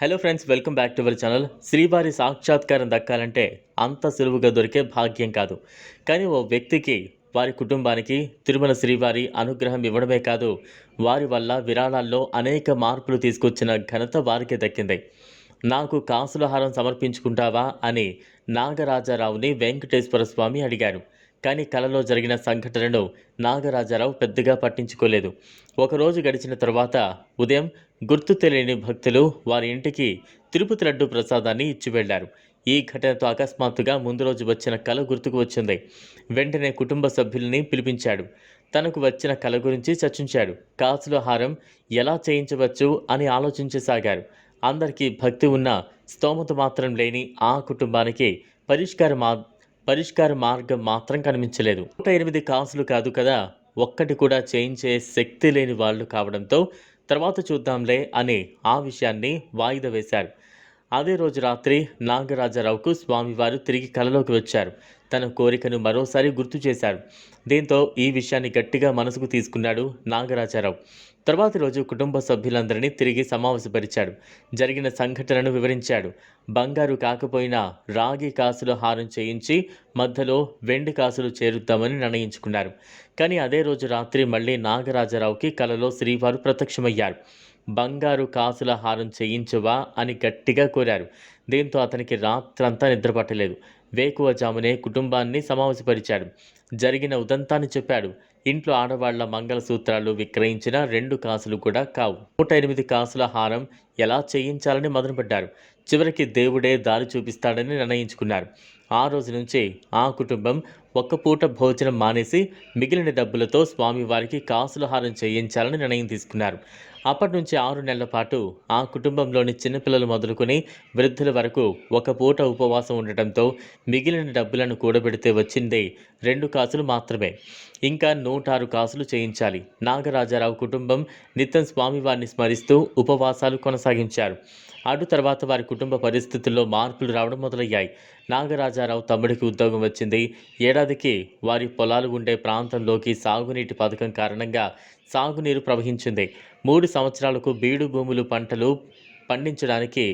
Hello friends welcome back to our channel శ్రీవారి సాక్షాత్కారం దక్కాలంటే అంత సులువుగా దొరికే భాగ్యం కాదు. కానీ ఓ వ్యక్తికి వారి కుటుంబానికి తిరుమల శ్రీవారి అనుగ్రహం ఇవ్వడమే కాదు వారి వల్ల విరాళాల్లో అనేక మార్పులు తీసుకొచ్చిన ఘనత వారికే దక్కింది. నాకు కాసులహారం సమర్పించుకుంటావా అని నాగరాజారావుని వెంకటేశ్వర స్వామి అడిగారు. కానీ కలలో జరిగిన సంఘటనను నాగరాజారావు పెద్దగా పట్టించుకోలేదు. ఒకరోజు గడిచిన తర్వాత ఉదయం గుర్తు తెలియని భక్తులు వారి ఇంటికి తిరుపతి లడ్డు ప్రసాదాన్ని ఇచ్చి వెళ్ళారు ఈ ఘటనతో అకస్మాత్తుగా ముందు రోజు వచ్చిన కళ గుర్తుకు వచ్చింది. వెంటనే కుటుంబ సభ్యుల్ని పిలిపించాడు. తనకు వచ్చిన కళ గురించి చర్చించాడు. కాసుల హారం ఎలా చేయించవచ్చు అని ఆలోచించసాగారు. అందరికీ భక్తి ఉన్న స్తోమత మాత్రం లేని ఆ కుటుంబానికి పరిష్కార మా పరిష్కార మార్గం మాత్రం కనిపించలేదు. నూట ఎనిమిది కాసులు కాదు కదా ఒక్కటి కూడా చేయించే శక్తి లేని వాళ్ళు కావడంతో తర్వాత చూద్దాంలే అని ఆ విషయాన్ని వాయిదా వేశారు. అదే రోజు రాత్రి నాగరాజారావుకు స్వామివారు తిరిగి కలలోకి వచ్చారు. తన కోరికను మరోసారి గుర్తు చేశారు. దీంతో ఈ విషయాన్ని గట్టిగా మనసుకు తీసుకున్నాడు నాగరాజారావు. తర్వాతి రోజు కుటుంబ సభ్యులందరినీ తిరిగి సమావేశపరిచాడు. జరిగిన సంఘటనను వివరించాడు. బంగారు కాకపోయినా రాగి కాసులు హారం చేయించి మధ్యలో వెండి కాసులు చేరుద్దామని నిర్ణయించుకున్నారు. కానీ అదే రోజు రాత్రి మళ్ళీ నాగరాజారావుకి కలలో శ్రీవారు ప్రత్యక్షమయ్యారు. బంగారు కాసుల హారం చేయించువా అని గట్టిగా కోరారు. దీంతో అతనికి రాత్రంతా నిద్రపట్టలేదు వేకువజామునే కుటుంబాన్ని సమావేశపరిచాడు. జరిగిన ఉదంతాన్ని చెప్పాడు. ఇంట్లో ఆడవాళ్ళ మంగళసూత్రాలు విక్రయించిన రెండు కాసులు కూడా కావు. నూట ఎనిమిది కాసుల హారం ఎలా చేయించాలని మొదలుపెట్టారు చివరికి దేవుడే దారి చూపిస్తాడని నిర్ణయించుకున్నారు. ఆ రోజు నుంచి ఆ కుటుంబం ఒక్క పూట భోజనం మానేసి మిగిలిన డబ్బులతో స్వామివారికి కాసులహారం చేయించాలని నిర్ణయం తీసుకున్నారు. అప్పటి నుంచి ఆరు నెలల పాటు ఆ కుటుంబంలోని చిన్నపిల్లలు మొదలుకొని వృద్ధుల వరకు ఒక పూట ఉపవాసం ఉండటంతో మిగిలిన డబ్బులను కూడబెడితే వచ్చిందే రెండు కాసులు మాత్రమే. ఇంకా నూట ఆరు కాసులు చేయించాలి. నాగరాజారావు కుటుంబం నిత్యం స్వామివారిని స్మరిస్తూ ఉపవాసాలు కొనసాగించారు. అటు తర్వాత వారి కుటుంబ పరిస్థితుల్లో మార్పులు రావడం మొదలయ్యాయి. నాగరాజారావు తమ్ముడికి ఉద్యోగం వచ్చింది. ఏడాదికి వారి పొలాలు ఉండే ప్రాంతంలోకి సాగునీటి పథకం కారణంగా సాగునీరు ప్రవహించింది. మూడు సంవత్సరాలకు బీడు భూములు పంటలు పండించడానికి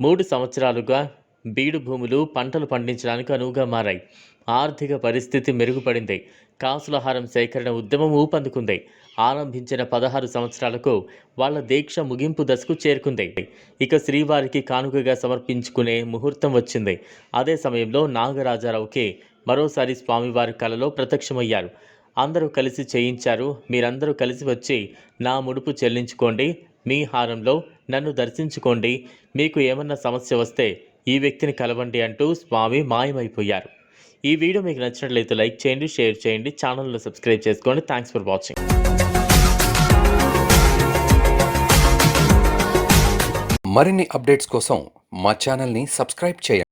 మూడు సంవత్సరాలుగా బీడు భూములు పంటలు పండించడానికి అనువుగా మారాయి. ఆర్థిక పరిస్థితి మెరుగుపడింది. కాసులహారం సేకరణ ఉద్యమం ఊపందుకుంది. ఆరంభించిన పదహారు సంవత్సరాలకు వాళ్ళ దీక్ష ముగింపు దశకు చేరుకుంది. ఇక శ్రీవారికి కానుకగా సమర్పించుకునే ముహూర్తం వచ్చింది. అదే సమయంలో నాగరాజారావుకి మరోసారి స్వామివారి కలలో ప్రత్యక్షమయ్యారు. అందరూ కలిసి చేయించారు. మీరందరూ కలిసి వచ్చి నా ముడుపు చెల్లించుకోండి. మీ హారంలో నన్ను దర్శించుకోండి. మీకు ఏమన్నా సమస్య వస్తే ఈ వ్యక్తిని కలవండి అంటూ స్వామి మాయమైపోయారు. ఈ వీడియో మీకు నచ్చినట్లయితే లైక్ చేయండి షేర్ చేయండి ఛానల్ను సబ్స్క్రైబ్ చేసుకోండి. థ్యాంక్స్ ఫర్ వాచింగ్ మరిన్ని అప్డేట్స్ కోసం మా ఛానల్ని సబ్స్క్రైబ్ చేయండి.